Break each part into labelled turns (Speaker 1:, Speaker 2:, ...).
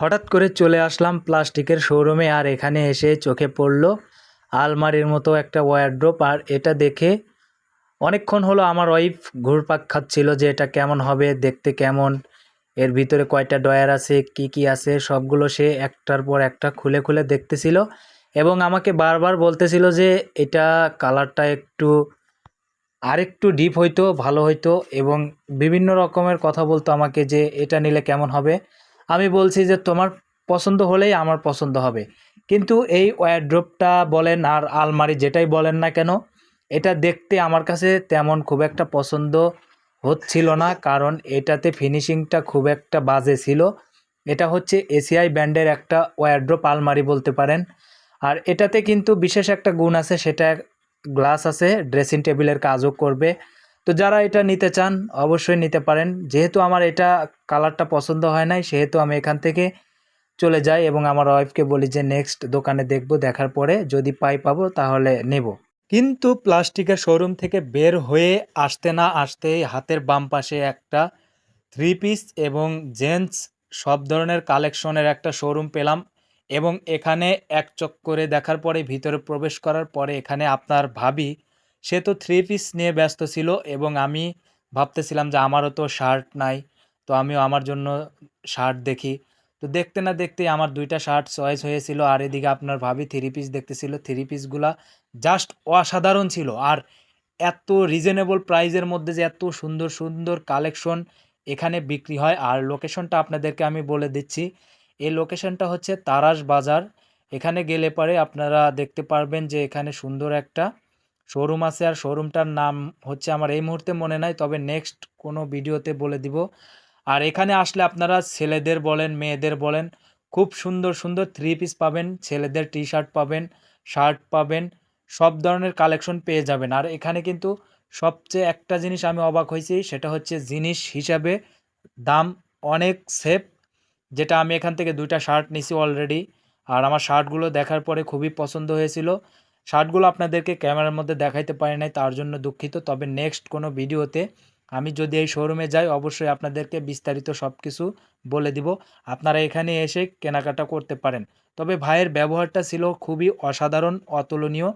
Speaker 1: হঠাৎ করে চলে আসলাম প্লাস্টিকের শোরুমে আর এখানে এসে চোখে পড়ল আলমারির মতো একটা ওয়ারড্রোপ আর এটা দেখে অনেকক্ষণ হলো আমার ওয়াইফ ঘুরপাক খাচ্ছিল যে এটা কেমন হবে, দেখতে কেমন, এর ভিতরে কয়টা ডয়ার আছে, কি কি আছে, সবগুলো সে একটার পর একটা খুলে খুলে দেখতেছিল এবং আমাকে বারবার বলতেছিল যে এটা কালারটা একটু আরেকটু ডিপ হইতো, ভালো হইতো এবং বিভিন্ন রকমের কথা বলতো আমাকে যে এটা নিলে কেমন হবে। আমি বলছি যে তোমার পছন্দ হলেই আমার পছন্দ হবে। কিন্তু এই ওয়ারড্রোপটা বলেন আর আলমারি যেটাই বলেন না কেন, এটা দেখতে আমার কাছে তেমন খুব একটা পছন্দ হচ্ছিল না, কারণ এটাতে ফিনিশিংটা খুব একটা বাজে ছিল। এটা হচ্ছে এসিআই ব্র্যান্ডের একটা ওয়ারড্রোপ আলমারি বলতে পারেন। আর এটাতে কিন্তু বিশেষ একটা গুণ আছে, সেটা গ্লাস আছে ড্রেসিং টেবিলের কাজও করবে। তো যারা এটা নিতে চান, অবশ্যই নিতে পারেন। যেহেতু আমার এটা কালারটা পছন্দ হয় নাই, সেহেতু আমি এখান থেকে চলে যাই এবং আমার ওয়াইফকে বলি যে, নেক্সট দোকানে দেখব, দেখার পরে যদি পাই পাবো, তাহলে নেব। কিন্তু প্লাস্টিকের শোরুম থেকে বের হয়ে আসতে না আসতেই হাতের বাম পাশে একটা থ্রি পিস এবং জেন্টস সব ধরনের কালেকশনের একটা শোরুম পেলাম এবং এখানে এক চক্করে দেখার পরে, ভিতরে প্রবেশ করার পরে এখানে আপনার ভাবি সে তো থ্রি পিস নিয়ে ব্যস্ত ছিল এবং আমি ভাবতেছিলাম যে আমারও তো শার্ট নাই, তো আমিও আমার জন্য শার্ট দেখি। তো দেখতে না দেখতেই আমার দুইটা শার্ট চয়েস হয়েছিল আর এদিকে আপনার ভাবি থ্রি পিস দেখতেছিল। থ্রি পিসগুলা জাস্ট অসাধারণ ছিল আর এত রিজনেবল প্রাইজের মধ্যে যে এত সুন্দর সুন্দর কালেকশন এখানে বিক্রি হয়। আর লোকেশনটা আপনাদেরকে আমি বলে দিচ্ছি, এই লোকেশনটা হচ্ছে তারাস বাজার। এখানে গেলে পরে আপনারা দেখতে পারবেন যে এখানে সুন্দর একটা শোরুম আছে আর শোরুমটার নাম হচ্ছে আমার এই মুহূর্তে মনে নাই, তবে নেক্সট কোনো ভিডিওতে বলে দিব। আর এখানে আসলে আপনারা ছেলেদের বলেন, মেয়েদের বলেন, খুব সুন্দর সুন্দর থ্রি পিস পাবেন, ছেলেদের টি শার্ট পাবেন শার্ট পাবেন, সব ধরনের কালেকশন পেয়ে যাবেন। আর এখানে কিন্তু সবচেয়ে একটা জিনিস আমি অবাক হয়েছি, সেটা হচ্ছে জিনিস হিসাবে দাম অনেক সেফ যেটা আমি এখান থেকে দুইটা শার্ট নিছি অলরেডি আর আমার শার্টগুলো দেখার পরে খুবই পছন্দ হয়েছিল। শার্টগুলো আপনাদেরকে ক্যামেরার মধ্যে দেখাইতে পারি নাই, তার জন্য দুঃখিত। তবে নেক্সট কোনো ভিডিওতে আমি যদি এই শোরুমে যাই, অবশ্যই আপনাদেরকে বিস্তারিত সব কিছু বলে দিব। আপনারা এখানে এসে কেনাকাটা করতে পারেন। তবে ভাইয়ের ব্যবহারটা ছিল খুবই অসাধারণ, অতুলনীয়।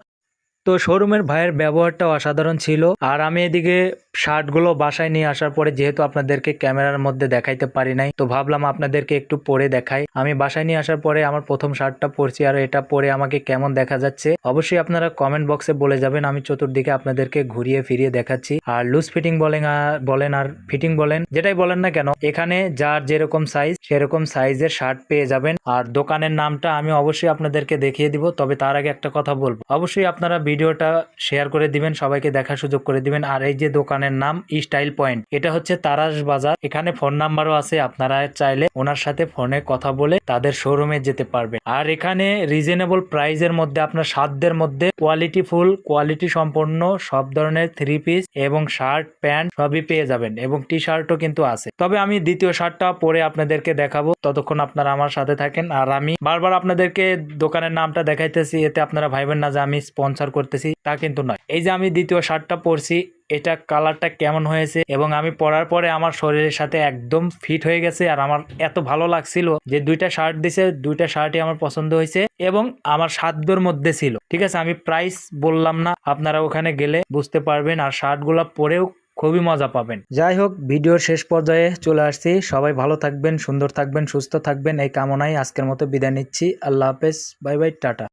Speaker 1: তো শোরুমের ভাইয়ের ব্যবহারটা অসাধারণ ছিল। আর আমি এদিকে শার্টগুলো বাসায় নিয়ে আসার পরে যেহেতু আপনাদেরকে ক্যামেরার মধ্যে দেখাইতে পারি নাই, তো ভাবলাম আপনাদেরকে একটু পরে দেখাই। আমি বাসায় নিয়ে আসার পরে আমার প্রথম শার্টটা পরছি আর এটা পরে আমাকে কেমন দেখা যাচ্ছে, অবশ্যই আপনারা কমেন্ট বক্সে বলে যাবেন, আমি চতুর্দিকে আপনাদেরকে ঘুরিয়ে ফিরিয়ে দেখাচ্ছি। আর লুজ ফিটিং বলেন বলেন আর ফিটিং বলেন, যেটাই বলেন না কেন, এখানে যার যেরকম সাইজ সেরকম সাইজের শার্ট পেয়ে যাবেন। আর দোকানের নামটা আমি অবশ্যই আপনাদেরকে দেখিয়ে দিব, তবে তার আগে একটা কথা বলব। অবশ্যই আপনারা ভিডিওটা শেয়ার করে দিবেন, সবাইকে দেখার সুযোগ করে দিবেন। আর এই যে দোকানের নাম স্টাইল পয়েন্ট। এটা হচ্ছে তারাস বাজার। এখানে ফোন নাম্বারও আছে, আপনারা চাইলে ওনার সাথে ফোনে কথা বলে তাদের শোরুমে যেতে পারবেন। আর এখানে রিজনেবল প্রাইজের মধ্যে, আপনার সাধ্যের মধ্যে কোয়ালিটি ফুল কোয়ালিটি সম্পন্ন, সব ধরনের থ্রি পিস এবং শার্ট প্যান্ট সবই পেয়ে যাবেন এবং টি শার্টও কিন্তু আছে। তবে আমি দ্বিতীয় শার্টটা পরে আপনাদেরকে দেখাবো। ততক্ষণ আপনারা আমার সাথে থাকেন। আর আমি বারবার আপনাদেরকে দোকানের নামটা দেখাইতেছি, এতে আপনারা ভাইবেন না যে আমি স্পন্সর করতেছি। তা কিন্তু নয়। এই যে আমি দ্বিতীয় শার্টটা পরছি, এটা কালারটা কেমন হয়েছে এবং আমি পরার পরে আমার শরীরের সাথে একদম ফিট হয়ে গেছে আর আমার এত ভালো লাগছিল যে দুইটা শার্ট দিছে, দুইটা শার্টই আমার পছন্দ হয়েছে এবং আমার সাধ্যর মধ্যে ছিল। ঠিক আছে, আমি প্রাইস বললাম না, আপনারা ওখানে গেলে বুঝতে পারবেন আর শার্টগুলো পরেও খুবই মজা পাবেন। যাই হোক, ভিডিওর শেষ পর্যায়ে চলে আসছি। সবাই ভালো থাকবেন, সুন্দর থাকবেন, সুস্থ থাকবেন, এই কামনায় আজকের মতো বিদায় নিচ্ছি। আল্লাহ হাফেজ, বাই বাই, টাটা।